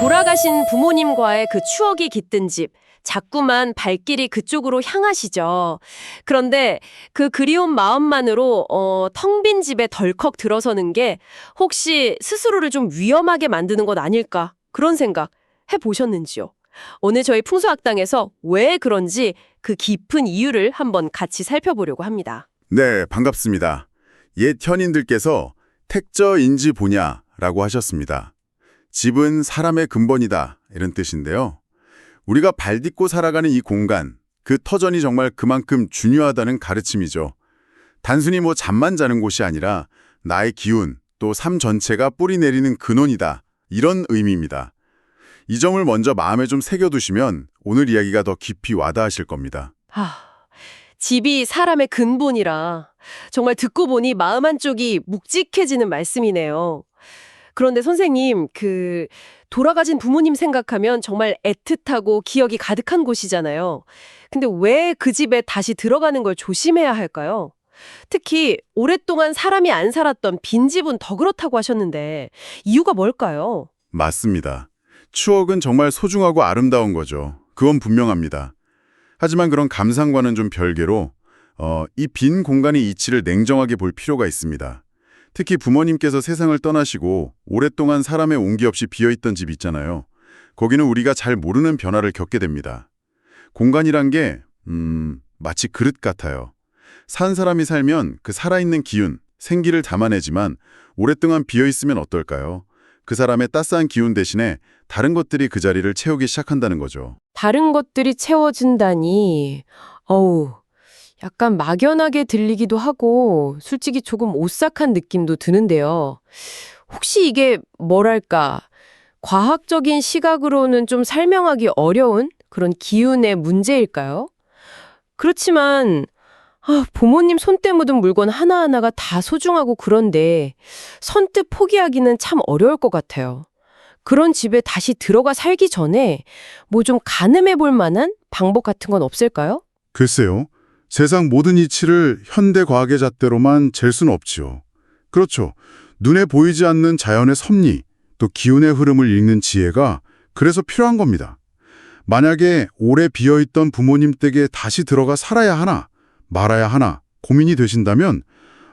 돌아가신 부모님과의 그 추억이 깃든 집. 자꾸만 발길이 그쪽으로 향하시죠. 그런데 그 그리운 마음만으로 어, 텅 빈 집에 덜컥 들어서는 게 혹시 스스로를 좀 위험하게 만드는 것 아닐까 그런 생각 해보셨는지요? 오늘 저희 풍수학당에서 왜 그런지 그 깊은 이유를 한번 같이 살펴보려고 합니다. 네, 반갑습니다. 옛 현인들께서 택저인지 보냐라고 하셨습니다. 집은 사람의 근본이다 이런 뜻인데요. 우리가 발 딛고 살아가는 이 공간, 그 터전이 정말 그만큼 중요하다는 가르침이죠. 단순히 뭐 잠만 자는 곳이 아니라 나의 기운, 또 삶 전체가 뿌리 내리는 근원이다. 이런 의미입니다. 이 점을 먼저 마음에 좀 새겨두시면 오늘 이야기가 더 깊이 와닿으실 겁니다. 하, 집이 사람의 근본이라 정말 듣고 보니 마음 한쪽이 묵직해지는 말씀이네요. 그런데 선생님, 그 돌아가신 부모님 생각하면 정말 애틋하고 기억이 가득한 곳이잖아요. 근데 왜 그 집에 다시 들어가는 걸 조심해야 할까요? 특히 오랫동안 사람이 안 살았던 빈집은 더 그렇다고 하셨는데 이유가 뭘까요? 맞습니다. 추억은 정말 소중하고 아름다운 거죠. 그건 분명합니다. 하지만 그런 감상과는 좀 별개로 어, 이 빈 공간의 이치를 냉정하게 볼 필요가 있습니다. 특히 부모님께서 세상을 떠나시고 오랫동안 사람의 온기 없이 비어있던 집 있잖아요. 거기는 우리가 잘 모르는 변화를 겪게 됩니다. 공간이란 게 음, 마치 그릇 같아요. 산 사람이 살면 그 살아있는 기운, 생기를 담아내지만 오랫동안 비어있으면 어떨까요? 그 사람의 따스한 기운 대신에 다른 것들이 그 자리를 채우기 시작한다는 거죠. 다른 것들이 채워진다니, 어우, 약간 막연하게 들리기도 하고, 솔직히 조금 오싹한 느낌도 드는데요. 혹시 이게 뭐랄까, 과학적인 시각으로는 좀 설명하기 어려운 그런 기운의 문제일까요? 그렇지만, 아, 부모님 손때 묻은 물건 하나하나가 다 소중하고 그런데 선뜻 포기하기는 참 어려울 것 같아요. 그런 집에 다시 들어가 살기 전에 뭐 좀 가늠해 볼 만한 방법 같은 건 없을까요? 글쎄요. 세상 모든 이치를 현대 과학의 잣대로만 잴 수는 없지요. 그렇죠. 눈에 보이지 않는 자연의 섭리, 또 기운의 흐름을 읽는 지혜가 그래서 필요한 겁니다. 만약에 오래 비어있던 부모님 댁에 다시 들어가 살아야 하나, 말아야 하나 고민이 되신다면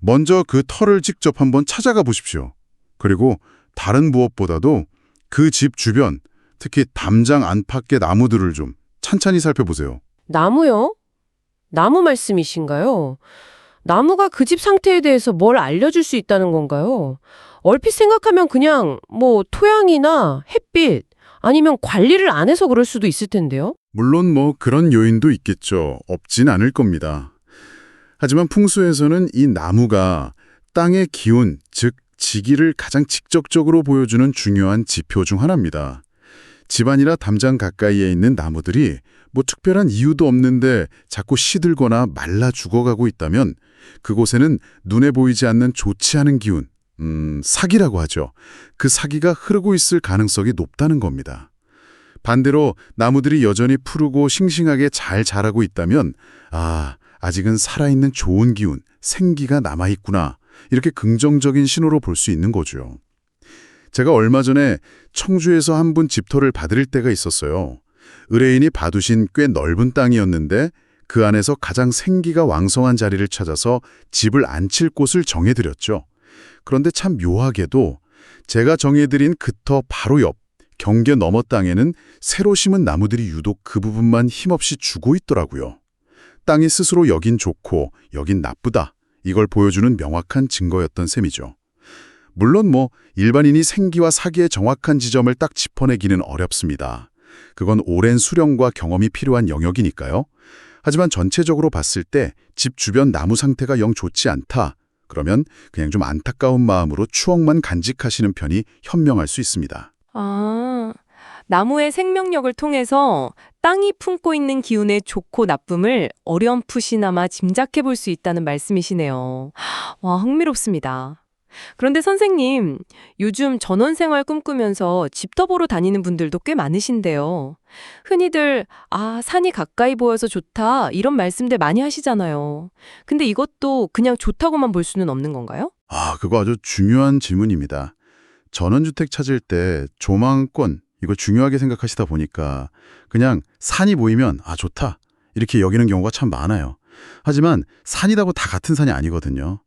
먼저 그 터를 직접 한번 찾아가 보십시오. 그리고 다른 무엇보다도 그 집 주변, 특히 담장 안팎의 나무들을 좀 찬찬히 살펴보세요. 나무요? 나무 말씀이신가요? 나무가 그 집 상태에 대해서 뭘 알려줄 수 있다는 건가요? 얼핏 생각하면 그냥 뭐 토양이나 햇빛 아니면 관리를 안 해서 그럴 수도 있을 텐데요. 물론 뭐 그런 요인도 있겠죠. 없진 않을 겁니다. 하지만 풍수에서는 이 나무가 땅의 기운, 즉 지기를 가장 직접적으로 보여주는 중요한 지표 중 하나입니다. 집안이나 담장 가까이에 있는 나무들이 뭐 특별한 이유도 없는데 자꾸 시들거나 말라 죽어가고 있다면 그곳에는 눈에 보이지 않는 좋지 않은 기운, 음, 사기라고 하죠. 그 사기가 흐르고 있을 가능성이 높다는 겁니다. 반대로 나무들이 여전히 푸르고 싱싱하게 잘 자라고 있다면 아, 아직은 살아있는 좋은 기운, 생기가 남아있구나. 이렇게 긍정적인 신호로 볼 수 있는 거죠. 제가 얼마 전에 청주에서 한 분 집터를 받을 때가 있었어요. 의뢰인이 봐두신 꽤 넓은 땅이었는데 그 안에서 가장 생기가 왕성한 자리를 찾아서 집을 안칠 곳을 정해드렸죠. 그런데 참 묘하게도 제가 정해드린 그터 바로 옆 경계 너머 땅에는 새로 심은 나무들이 유독 그 부분만 힘없이 죽어 있더라고요. 땅이 스스로 여긴 좋고 여긴 나쁘다. 이걸 보여주는 명확한 증거였던 셈이죠. 물론 뭐 일반인이 생기와 사기의 정확한 지점을 딱 짚어내기는 어렵습니다. 그건 오랜 수령과 경험이 필요한 영역이니까요. 하지만 전체적으로 봤을 때 집 주변 나무 상태가 영 좋지 않다. 그러면 그냥 좀 안타까운 마음으로 추억만 간직하시는 편이 현명할 수 있습니다. 아, 나무의 생명력을 통해서 땅이 품고 있는 기운의 좋고 나쁨을 어렴풋이나마 짐작해 볼 수 있다는 말씀이시네요. 와, 흥미롭습니다. 그런데 선생님, 요즘 전원생활 꿈꾸면서 집터 보러 다니는 분들도 꽤 많으신데요. 흔히들, 아, 산이 가까이 보여서 좋다, 이런 말씀들 많이 하시잖아요. 근데 이것도 그냥 좋다고만 볼 수는 없는 건가요? 아, 그거 아주 중요한 질문입니다. 전원주택 찾을 때 조망권, 이걸 중요하게 생각하시다 보니까 그냥 산이 보이면 아 좋다 이렇게 여기는 경우가 참 많아요. 하지만 산이라고 다 같은 산이 아니거든요.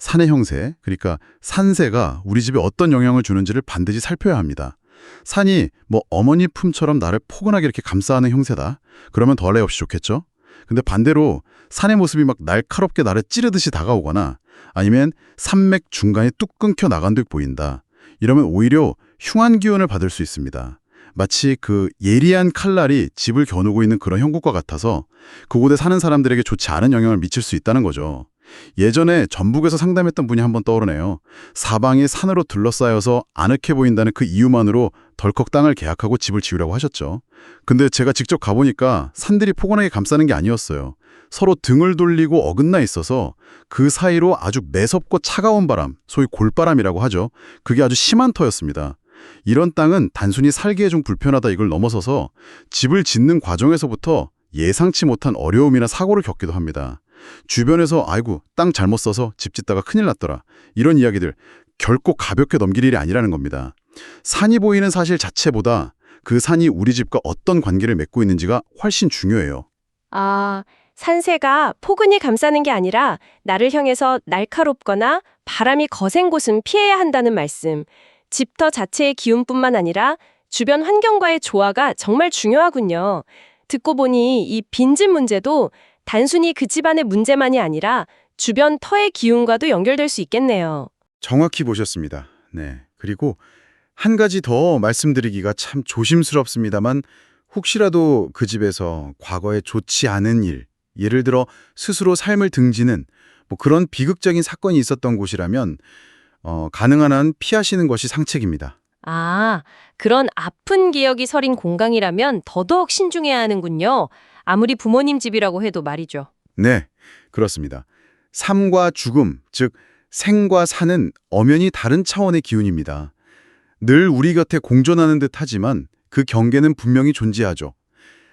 산의 형세, 그러니까 산세가 우리 집에 어떤 영향을 주는지를 반드시 살펴야 합니다. 산이 뭐 어머니 품처럼 나를 포근하게 이렇게 감싸는 형세다. 그러면 덜레 없이 좋겠죠? 근데 반대로 산의 모습이 막 날카롭게 나를 찌르듯이 다가오거나 아니면 산맥 중간에 뚝 끊겨 나간 듯 보인다. 이러면 오히려 흉한 기운을 받을 수 있습니다. 마치 그 예리한 칼날이 집을 겨누고 있는 그런 형국과 같아서 그곳에 사는 사람들에게 좋지 않은 영향을 미칠 수 있다는 거죠. 예전에 전북에서 상담했던 분이 한번 떠오르네요. 사방이 산으로 둘러싸여서 아늑해 보인다는 그 이유만으로 덜컥 땅을 계약하고 집을 지으려고 하셨죠. 근데 제가 직접 가보니까 산들이 포근하게 감싸는 게 아니었어요. 서로 등을 돌리고 어긋나 있어서 그 사이로 아주 매섭고 차가운 바람, 소위 골바람이라고 하죠. 그게 아주 심한 터였습니다. 이런 땅은 단순히 살기에 좀 불편하다 이걸 넘어서서 집을 짓는 과정에서부터 예상치 못한 어려움이나 사고를 겪기도 합니다. 주변에서 아이고 땅 잘못 써서 집 짓다가 큰일 났더라 이런 이야기들 결코 가볍게 넘길 일이 아니라는 겁니다. 산이 보이는 사실 자체보다 그 산이 우리 집과 어떤 관계를 맺고 있는지가 훨씬 중요해요. 아, 산세가 포근히 감싸는 게 아니라 나를 향해서 날카롭거나 바람이 거센 곳은 피해야 한다는 말씀. 집터 자체의 기운뿐만 아니라 주변 환경과의 조화가 정말 중요하군요. 듣고 보니 이 빈집 문제도 단순히 그 집안의 문제만이 아니라 주변 터의 기운과도 연결될 수 있겠네요. 정확히 보셨습니다. 네. 그리고 한 가지 더 말씀드리기가 참 조심스럽습니다만 혹시라도 그 집에서 과거에 좋지 않은 일, 예를 들어 스스로 삶을 등지는 뭐 그런 비극적인 사건이 있었던 곳이라면 어, 가능한 한 피하시는 것이 상책입니다. 아, 그런 아픈 기억이 서린 공강이라면 더더욱 신중해야 하는군요. 아무리 부모님 집이라고 해도 말이죠. 네, 그렇습니다. 삶과 죽음, 즉 생과 사는 엄연히 다른 차원의 기운입니다. 늘 우리 곁에 공존하는 듯 하지만 그 경계는 분명히 존재하죠.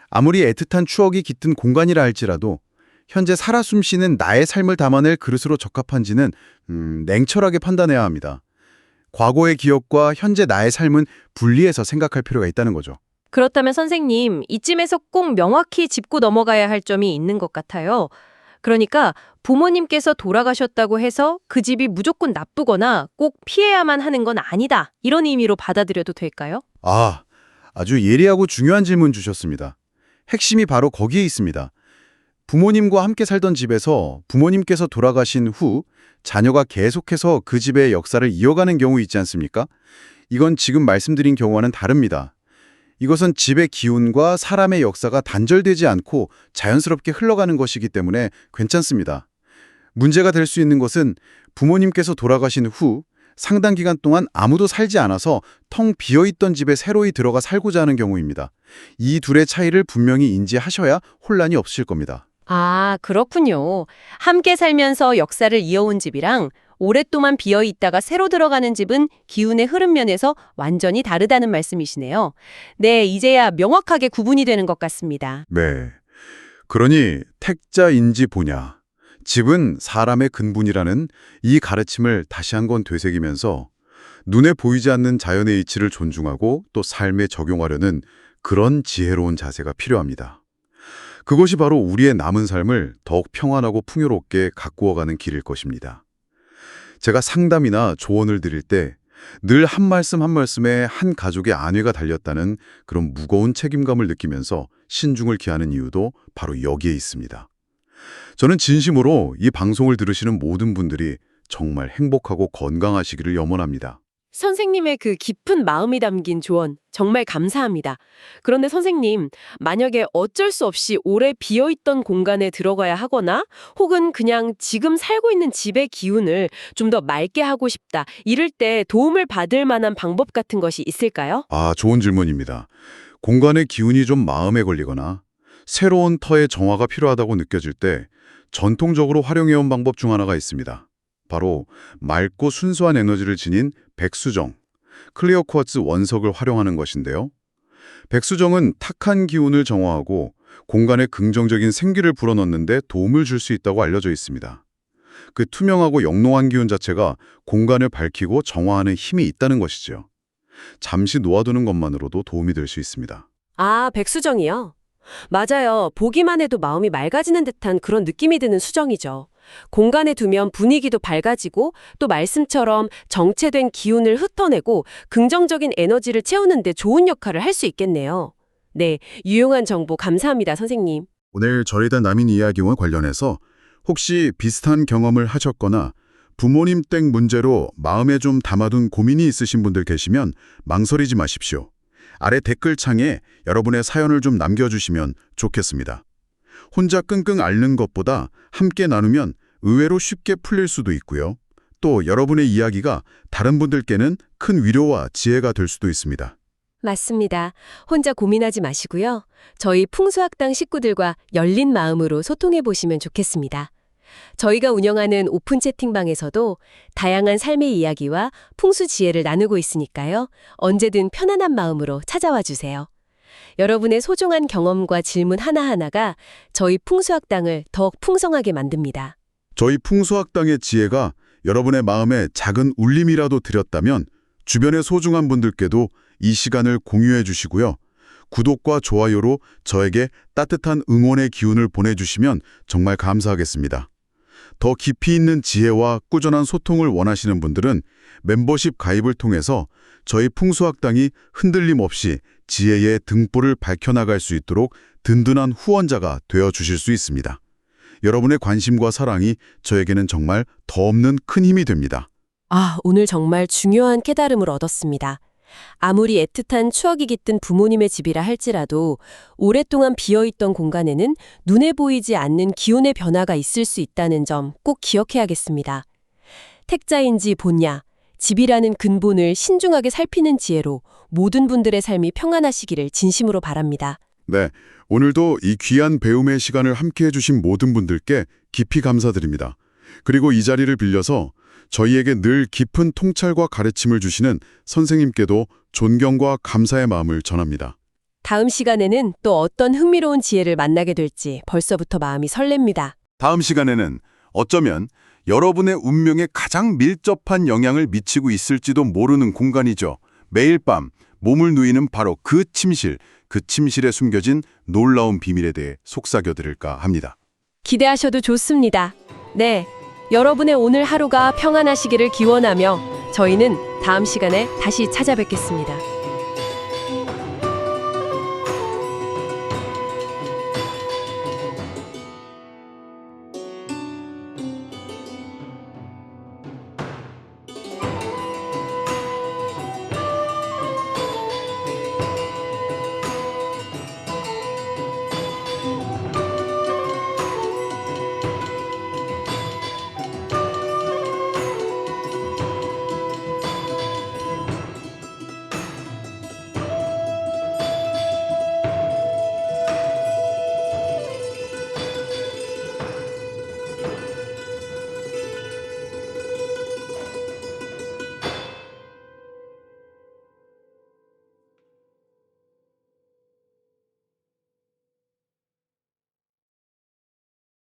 아무리 애틋한 추억이 깃든 공간이라 할지라도 현재 살아 숨쉬는 나의 삶을 담아낼 그릇으로 적합한지는 음, 냉철하게 판단해야 합니다. 과거의 기억과 현재 나의 삶은 분리해서 생각할 필요가 있다는 거죠. 그렇다면 선생님, 이쯤에서 꼭 명확히 짚고 넘어가야 할 점이 있는 것 같아요. 그러니까 부모님께서 돌아가셨다고 해서 그 집이 무조건 나쁘거나 꼭 피해야만 하는 건 아니다. 이런 의미로 받아들여도 될까요? 아, 아주 예리하고 중요한 질문 주셨습니다. 핵심이 바로 거기에 있습니다. 부모님과 함께 살던 집에서 부모님께서 돌아가신 후 자녀가 계속해서 그 집의 역사를 이어가는 경우 있지 않습니까? 이건 지금 말씀드린 경우와는 다릅니다. 이것은 집의 기운과 사람의 역사가 단절되지 않고 자연스럽게 흘러가는 것이기 때문에 괜찮습니다. 문제가 될 수 있는 것은 부모님께서 돌아가신 후 상당 기간 동안 아무도 살지 않아서 텅 비어있던 집에 새로이 들어가 살고자 하는 경우입니다. 이 둘의 차이를 분명히 인지하셔야 혼란이 없으실 겁니다. 아, 그렇군요. 함께 살면서 역사를 이어온 집이랑 오랫동안 비어 있다가 새로 들어가는 집은 기운의 흐름 면에서 완전히 다르다는 말씀이시네요. 네, 이제야 명확하게 구분이 되는 것 같습니다. 네. 그러니 택자인지 보냐. 집은 사람의 근본이라는 이 가르침을 다시 한번 되새기면서 눈에 보이지 않는 자연의 이치를 존중하고 또 삶에 적용하려는 그런 지혜로운 자세가 필요합니다. 그것이 바로 우리의 남은 삶을 더욱 평안하고 풍요롭게 가꾸어가는 길일 것입니다. 제가 상담이나 조언을 드릴 때 늘 한 말씀 한 말씀에 한 가족의 안위가 달렸다는 그런 무거운 책임감을 느끼면서 신중을 기하는 이유도 바로 여기에 있습니다. 저는 진심으로 이 방송을 들으시는 모든 분들이 정말 행복하고 건강하시기를 염원합니다. 선생님의 그 깊은 마음이 담긴 조언 정말 감사합니다. 그런데 선생님, 만약에 어쩔 수 없이 오래 비어있던 공간에 들어가야 하거나 혹은 그냥 지금 살고 있는 집의 기운을 좀 더 맑게 하고 싶다. 이럴 때 도움을 받을 만한 방법 같은 것이 있을까요? 아, 좋은 질문입니다. 공간의 기운이 좀 마음에 걸리거나 새로운 터의 정화가 필요하다고 느껴질 때 전통적으로 활용해온 방법 중 하나가 있습니다. 바로 맑고 순수한 에너지를 지닌 백수정, 클리어 쿼츠 원석을 활용하는 것인데요. 백수정은 탁한 기운을 정화하고 공간에 긍정적인 생기를 불어넣는데 도움을 줄 수 있다고 알려져 있습니다. 그 투명하고 영롱한 기운 자체가 공간을 밝히고 정화하는 힘이 있다는 것이죠. 잠시 놓아두는 것만으로도 도움이 될 수 있습니다. 아, 백수정이요? 맞아요. 보기만 해도 마음이 맑아지는 듯한 그런 느낌이 드는 수정이죠. 공간에 두면 분위기도 밝아지고 또 말씀처럼 정체된 기운을 흩어내고 긍정적인 에너지를 채우는데 좋은 역할을 할 수 있겠네요. 네, 유용한 정보 감사합니다, 선생님. 오늘 절이다 남인 이야기와 관련해서 혹시 비슷한 경험을 하셨거나 부모님 땡 문제로 마음에 좀 담아둔 고민이 있으신 분들 계시면 망설이지 마십시오. 아래 댓글창에 여러분의 사연을 좀 남겨주시면 좋겠습니다. 혼자 끙끙 앓는 것보다 함께 나누면 의외로 쉽게 풀릴 수도 있고요. 또 여러분의 이야기가 다른 분들께는 큰 위로와 지혜가 될 수도 있습니다. 맞습니다. 혼자 고민하지 마시고요. 저희 풍수학당 식구들과 열린 마음으로 소통해 보시면 좋겠습니다. 저희가 운영하는 오픈 채팅방에서도 다양한 삶의 이야기와 풍수 지혜를 나누고 있으니까요. 언제든 편안한 마음으로 찾아와 주세요. 여러분의 소중한 경험과 질문 하나하나가 저희 풍수학당을 더욱 풍성하게 만듭니다. 저희 풍수학당의 지혜가 여러분의 마음에 작은 울림이라도 드렸다면 주변의 소중한 분들께도 이 시간을 공유해 주시고요. 구독과 좋아요로 저에게 따뜻한 응원의 기운을 보내주시면 정말 감사하겠습니다. 더 깊이 있는 지혜와 꾸준한 소통을 원하시는 분들은 멤버십 가입을 통해서 저희 풍수학당이 흔들림 없이 지혜의 등불을 밝혀나갈 수 있도록 든든한 후원자가 되어 주실 수 있습니다. 여러분의 관심과 사랑이 저에게는 정말 더 없는 큰 힘이 됩니다. 아, 오늘 정말 중요한 깨달음을 얻었습니다. 아무리 애틋한 추억이 깃든 부모님의 집이라 할지라도 오랫동안 비어있던 공간에는 눈에 보이지 않는 기운의 변화가 있을 수 있다는 점 꼭 기억해야겠습니다. 택자인지 본냐, 집이라는 근본을 신중하게 살피는 지혜로 모든 분들의 삶이 평안하시기를 진심으로 바랍니다. 네, 오늘도 이 귀한 배움의 시간을 함께해 주신 모든 분들께 깊이 감사드립니다. 그리고 이 자리를 빌려서 저희에게 늘 깊은 통찰과 가르침을 주시는 선생님께도 존경과 감사의 마음을 전합니다. 다음 시간에는 또 어떤 흥미로운 지혜를 만나게 될지 벌써부터 마음이 설렙니다. 다음 시간에는 어쩌면 여러분의 운명에 가장 밀접한 영향을 미치고 있을지도 모르는 공간이죠. 매일 밤 몸을 누이는 바로 그 침실, 그 침실에 숨겨진 놀라운 비밀에 대해 속삭여드릴까 합니다. 기대하셔도 좋습니다. 네. 여러분의 오늘 하루가 평안하시기를 기원하며 저희는 다음 시간에 다시 찾아뵙겠습니다.